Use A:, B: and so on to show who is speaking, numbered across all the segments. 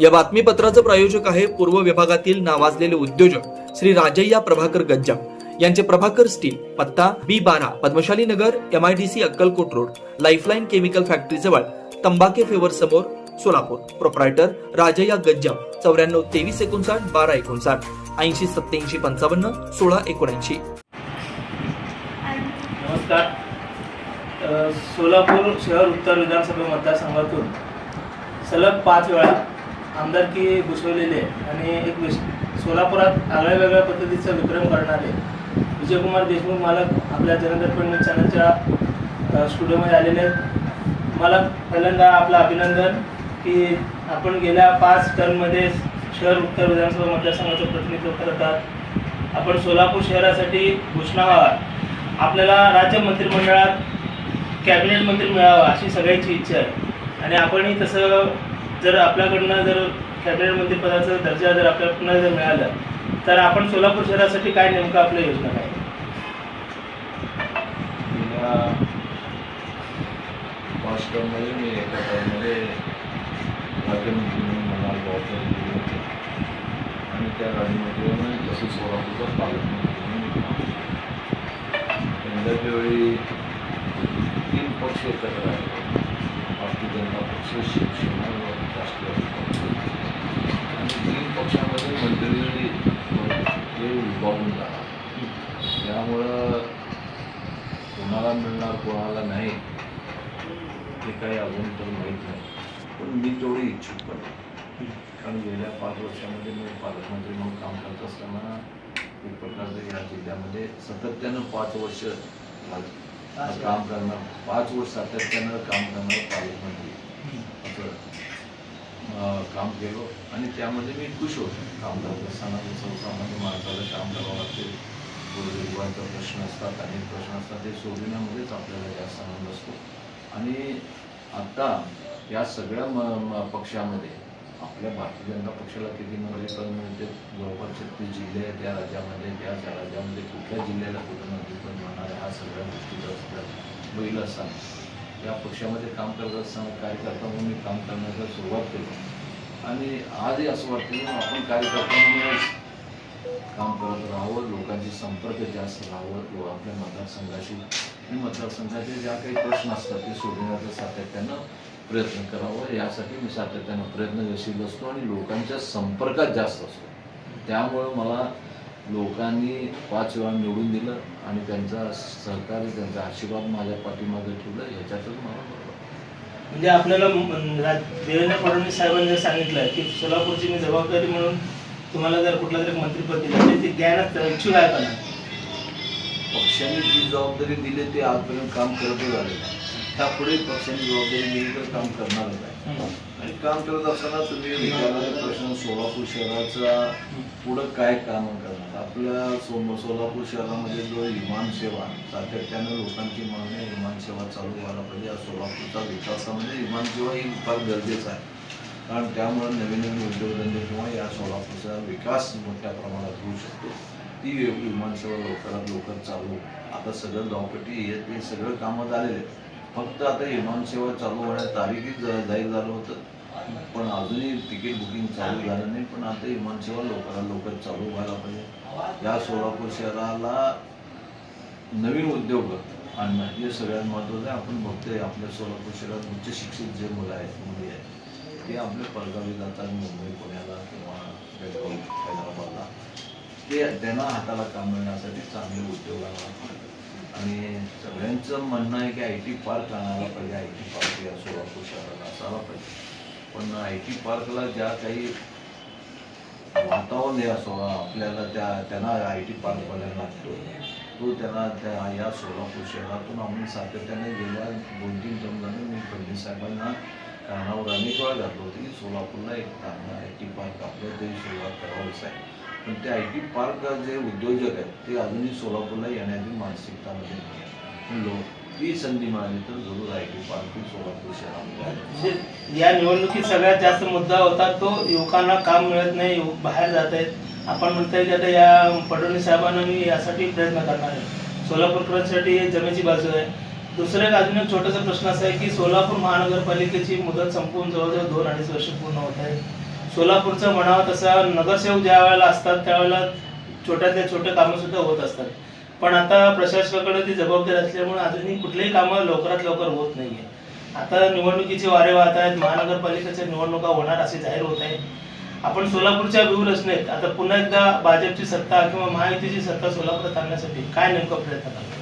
A: या बातमीपत्राचं प्रायोजक आहे पूर्व विभागातील नावाजलेले उद्योजक श्री राजय्या प्रभाकर गज्जा यांचे प्रभाकर स्टील पत्ता बी बारा Padmashali Nagar M I D C Akkalkot road lifeline chemical factory जवळ तंबाके फेवर समोर सोलापूर. प्रोप्रायटर राजय्या गज्जा चौऱ्याण्णव तेवीस एकोणसाठ बारा एकोणसाठ ऐंशी सत्याऐंशी पंचावन्न सोळा एकोणऐंशी.
B: नमस्कार. सोलापूर शहर उत्तर विधानसभा मतदारसंघातून सलग पाच वेळा आमदारकी घुसवलेले आहे आणि एक विश सोलापुरात आगळ्या वेगळ्या पद्धतीचा विक्रम करणारे विजयकुमार देशमुख मालक आपल्या जनदर्पण न्यूज चॅनलच्या स्टुडिओमध्ये आलेले आहेत. मला पहिल्यांदा आपलं अभिनंदन की आपण गेल्या पाच टर्ममध्ये शहर उत्तर विधानसभा मतदारसंघाचं प्रतिनिधित्व करत आहात. आपण सोलापूर शहरासाठी घोषणा व्हावा. आपल्याला राज्य मंत्रिमंडळात कॅबिनेट मंत्री मिळावा अशी सगळ्यांची इच्छा आहे. आणि आपणही तसं जर आपल्याकडनं जर कॅबिनेट मंत्रीपदाचा दर्जा जर आपल्याकडनं जर मिळाला तर आपण सोलापूर शहरासाठी काय नेमकं आपल्या योजना आहे
C: गेल्या मी एका टाईममध्ये राज्यमंत्री म्हणून मला जबाबदारी दिली होती. आणि त्या राज्यमंत्र्यांना तसं सोलापूरचा पालकमंत्री म्हणून यंदाच्या वेळी तीन पक्ष एकत्र आले. भारतीय जनता पक्ष शिवसेना असतो आणि तीन पक्षामध्ये मंत्री हे विभागून जाणार त्यामुळं कोणाला मिळणार कोणाला नाही ते काही अजून तर माहीत नाही पण मी तेवढी इच्छुक पण कारण गेल्या पाच वर्षामध्ये मी पालकमंत्री म्हणून काम करत असताना एक प्रकारचं या जिल्ह्यामध्ये सातत्यानं पाच वर्ष काम करणार पाच वर्ष सातत्यानं काम करणार पालकमंत्री असं काम केलं आणि त्यामध्ये मी खुश होतो. काम करत असताना सर्वसामान्य माणसाला काम करावं लागते. गोरगरिबांचा प्रश्न असतात अनेक प्रश्न असतात. ते सोडविण्यामध्येच आपल्याला जास्त आनंद असतो. आणि आता या सगळ्या म पक्षामध्ये आपल्या भारतीय जनता पक्षाला किती नगरीकरण मिळते. जवळपास छत्तीस जिल्हे आहेत त्या राज्यामध्ये. त्या त्या राज्यामध्ये कुठल्या जिल्ह्याला कुठं नगरीकरण मिळणार आहे ह्या सगळ्या गोष्टी जर असतात. असताना या पक्षामध्ये काम करत असताना कार्यकर्ता म्हणून मी काम करण्याचा सुरुवात केली. आणि आजही असं वाटतं की आपण कार्यकर्ता म्हणूनच काम करत राहावं लोकांशी संपर्क जास्त राहावं किंवा आपल्या मतदारसंघाशी. आणि मतदारसंघाचे ज्या काही प्रश्न असतात ते सोडवण्याचा सातत्यानं प्रयत्न करावा. यासाठी मी सातत्यानं प्रयत्नशील असतो आणि लोकांच्या संपर्कात जास्त असतो. त्यामुळं मला लोकांनी पाच वेळा निवडून दिलं आणि त्यांचा सहकार्य त्यांचा आशीर्वाद माझ्या पाठीमागे ठेवलं. याच्यातच मला
B: म्हणजे आपल्याला देवेंद्र फडणवीस साहेबांनी जर सांगितलं की सोलापूरची मी जबाबदारी म्हणून तुम्हाला जर कुठला तरी मंत्रिपद दिलं तर ते द्यायला इच्छुक आहे का नाही?
C: पक्षाने जी जबाबदारी दिली ते आजपर्यंत काम करतच आलेलं आहे त्यापुढे पक्षाने जबाबदारी तर काम करणारच आहे. आणि काम करत असताना तुम्ही विचारलेला प्रश्न सोलापूर शहराचा पुढं काय काम करणार? आपल्या सो सोलापूर शहरामध्ये जो विमान सेवा सातत्यानं लोकांची मागणी आहे, विमान सेवा चालू व्हायला पाहिजे. या सोलापूरच्या विकासामध्ये विमान सेवा ही फार गरजेचं आहे. कारण त्यामुळे नवीन नवीन उद्योगधंदे किंवा या सोलापूरचा विकास मोठ्या प्रमाणात होऊ शकतो. ती विमानसेवा लवकरात लवकर चालू. आता सगळं धावपट्टी हे ते सगळं कामं झालेले आहेत. फक्त आता विमानसेवा चालू होण्या तारीखच जाहीर झालं होतं. पण अजूनही तिकीट बुकिंग चालू झालं नाही पण आता विमानसेवा लवकरात लवकर चालू व्हायला पाहिजे. या सोलापूर शहराला नवीन उद्योग आणणं हे सगळ्यात महत्त्वाचं आहे. आपण बघतोय आपल्या सोलापूर शहरात उच्च शिक्षित जे मुलं आहेत मुली आहेत ते आपले परगावी जातात मुंबई पुण्याला किंवा हैदराबादला. ते त्यांना हाताला काम मिळण्यासाठी चांगले उद्योग आणायला पाहिजे आणि सगळ्यांचं म्हणणं आहे की आय टी पार्क आणायला पाहिजे आय टी पार्क या सोलापूर शहराला असायला पाहिजे. पण आय टी पार्कला ज्या काही वातावरण हे असो आपल्याला त्या त्यांना आय टी पार्क बनायला लागतो. तो त्यांना त्या या सोलापूर शहरातून आम्ही सातत्याने गेल्या दोन तीन टर्ममध्ये मी फडणवीस साहेबांना कानावर अनेक वेळा घातलं होतं की सोलापूरला एक चांगला आय टी पार्क आपल्या तरी सुरुवात करावीच आहे. पण ते आय टी पार्क जे उद्योजक आहेत ते अजूनही सोलापूरला येण्याची मानसिकतामध्ये नाही लोक ती संधी मिळाली तर जरूर आय टी पार्क सोलापूर शहरामध्ये
B: म्हणजे या निवडणुकीत सगळ्यात जास्त मुद्दा होता तो युवकांना काम मिळत नाही युवक बाहेर जात आहेत. आपण म्हणताय की आता या फडणवीस साहेबांना मी यासाठी प्रयत्न करणार आहे. सोलापूरकरांसाठी जमेची बाजू आहे. दुसरं एक अजून एक छोटासा प्रश्न असा आहे की सोलापूर महानगरपालिकेची मुदत संपून जवळजवळ दोन अडीच वर्ष पूर्ण होत आहे. सोलापूरचं म्हणावं तसं नगरसेवक ज्या वेळेला असतात त्यावेळेला छोट्यातल्या छोट्या कामं सुद्धा होत असतात. पण आता प्रशासकाकडे ती जबाबदारी असल्यामुळे अजूनही कुठलेही कामं लवकरात लवकर होत नाहीये. आता निवडणुकीचे वारे वाहत आहेत महानगरपालिकेच्या निवडणुका होणार असे जाहीर होत आहे आपण सोलापूरच्या व्यूहरचनेत आता पुन्हा एकदा भाजपची सत्ता किंवा महायुतीची सत्ता सोलापूरात आणण्यासाठी काय नेमकं प्रयत्न करतो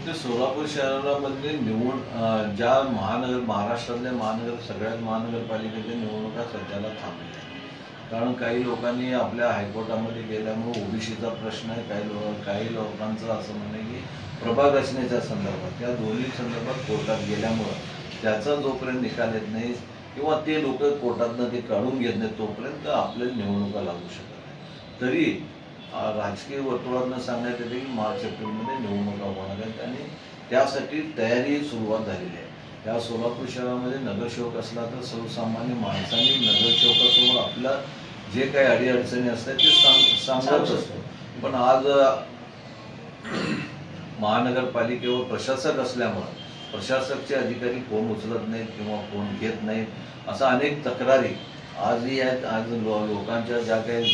C: ते सोलापूर शहरामध्ये निवड ज्या महानगर महाराष्ट्रातल्या महानगर सगळ्याच महानगरपालिकेच्या निवडणुका सध्याला थांबल्या आहेत. कारण काही लोकांनी आपल्या हायकोर्टामध्ये गेल्यामुळे ओबीसीचा प्रश्न आहे काही लोक काही लोकांचं असं म्हणणं आहे की प्रभाग रचनेच्या संदर्भात या दोन्ही संदर्भात कोर्टात गेल्यामुळं त्याचा जोपर्यंत निकाल येत नाही किंवा ते लोक कोर्टातनं ते काढून घेत नाहीत तोपर्यंत आपल्याला निवडणुका लागू शकत नाही तरी राजकीय वर्तुळातनं सांगण्यात येते की मार्च एप्रिलमध्ये निवडणुका होणार आहेत आणि त्यासाठी तयारी सुरुवात झालेली आहे. त्या सोलापूर शहरामध्ये नगरसेवक असला तर सर्वसामान्य माणसांनी नगरसेवकासमोर आपल्या जे काही अडीअडचणी असतात ते सांग सांगत असतो. पण आज महानगरपालिकेवर प्रशासक असल्यामुळं प्रशासकचे अधिकारी फोन उचलत नाहीत किंवा फोन घेत नाहीत अशा अनेक तक्रारी आजही आहेत. आज लोकांच्या ज्या काही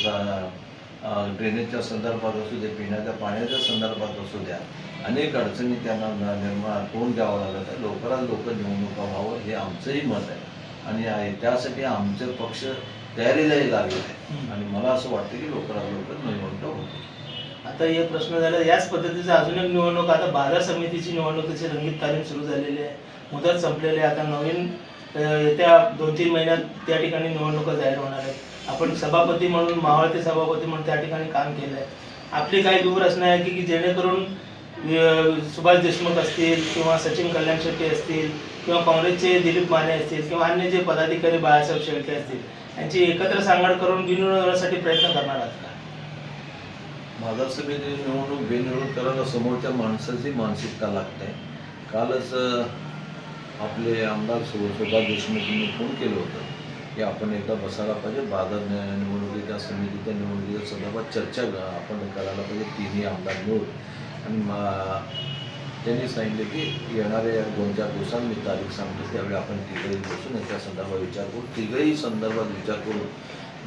C: ड्रेनेजच्या संदर्भात असू दे पिण्याच्या पाण्याच्या संदर्भात असू द्या अनेक अडचणी त्यांना निर्माण तोंड द्यावं लागत आहे. लवकरात लवकर निवडणुका व्हावं हे आमचंही मत आहे. आणि त्यासाठी आमचे पक्ष तयारीलाही लागले आहे आणि मला असं वाटतं की लवकरात लवकर निवडणुका होतील
B: आता हे प्रश्न झाला याच पद्धतीचं अजून एक निवडणूक आता बाजार समितीची निवडणुकीची रंगीत तालीम सुरू झालेली आहे. मुदत संपलेली आहे. आता नवीन येत्या दोन तीन महिन्यात त्या ठिकाणी निवडणुका जाहीर होणार आहेत. आपण सभापती म्हणून मावळते सभापती म्हणून त्या ठिकाणी काम केलं आहे आपली काही दूररचना आहे की की जेणेकरून सुभाष देशमुख असतील किंवा सचिन कल्याण शेट्टी असतील किंवा काँग्रेसचे दिलीप माने असतील किंवा अन्य जे पदाधिकारी बाळासाहेब शेळके असतील यांची एकत्र सांगड करून बिनविरोधासाठी प्रयत्न करणार आहात का?
C: माझा समिती निवडणूक बिनविरोध करायला समोरच्या माणसाची मानसिकता लागते. कालच आपले आमदार सुभाष देशमुख यांनी फोन केलं होतं. की आपण एकदा बसायला पाहिजे बाजार निवडणुकीच्या समितीच्या निवडणुकीच्या संदर्भात चर्चा आपण करायला पाहिजे तिन्ही आमदार मिळून. आणि मा- त्यांनी सांगितले की येणाऱ्या दोन चार दिवसांनी मी तारीख सांगतो त्यावेळी आपण तिघही बसून त्या संदर्भात विचार करू. तिघही संदर्भात विचार करू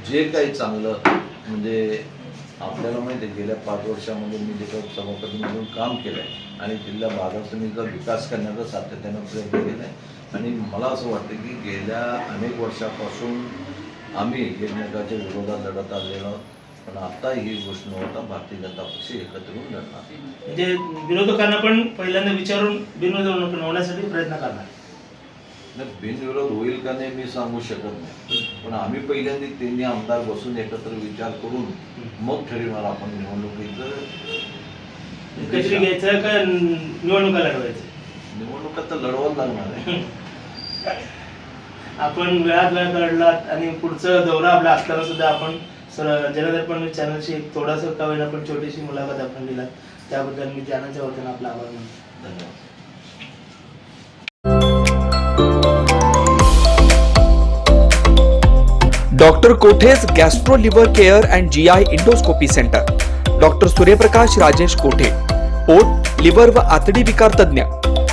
C: जे काही चांगलं म्हणजे आपल्याला माहिती आहे गेल्या पाच वर्षामध्ये मी तिथं सभापती म्हणून काम केलं आहे आणि जिल्हा बाजार समितीचा विकास करण्याचा सातत्यानं प्रयत्न केला आहे आणि मला असं वाटतं की गेल्या अनेक वर्षापासून आम्ही एकमेकाच्या विरोधात लढत आलेलो. पण आता ही गोष्ट न होता भारतीय जनता पक्ष एकत्र येऊन लढणार.
B: म्हणजे विरोधकांना पण पहिल्यांदा विचारून बिनविरोध होण्यासाठी प्रयत्न करणार.
C: नाही, बिनविरोध होईल का नाही मी सांगू शकत नाही. पण आम्ही पहिल्यांदा त्यांनी आमदार बसून एकत्र विचार करून मग ठरवणार आपण निवडणुकीचं.
B: घ्यायचं का निवडणुका लढवायचं
C: निवडणुका तर लढवाच लागणार आहे.
B: आपण वेळात वेळ काढलात आणि पुढचं दौरा आपला असताना सुद्धा आपण सर जनदर्पण चॅनलची एक थोडासा का होईना पण छोटीशी मुलाखत आपण दिला त्याबद्दल मी चॅनलच्या वतीनं आपला आभार मानतो.
C: धन्यवाद.
A: Doctor Kothe's gastro liver care and G I endoscopy centre. Doctor Suryaprakash Rajesh Kothe. पोट लिव्हर व आतडी विकार तज्ज्ञ.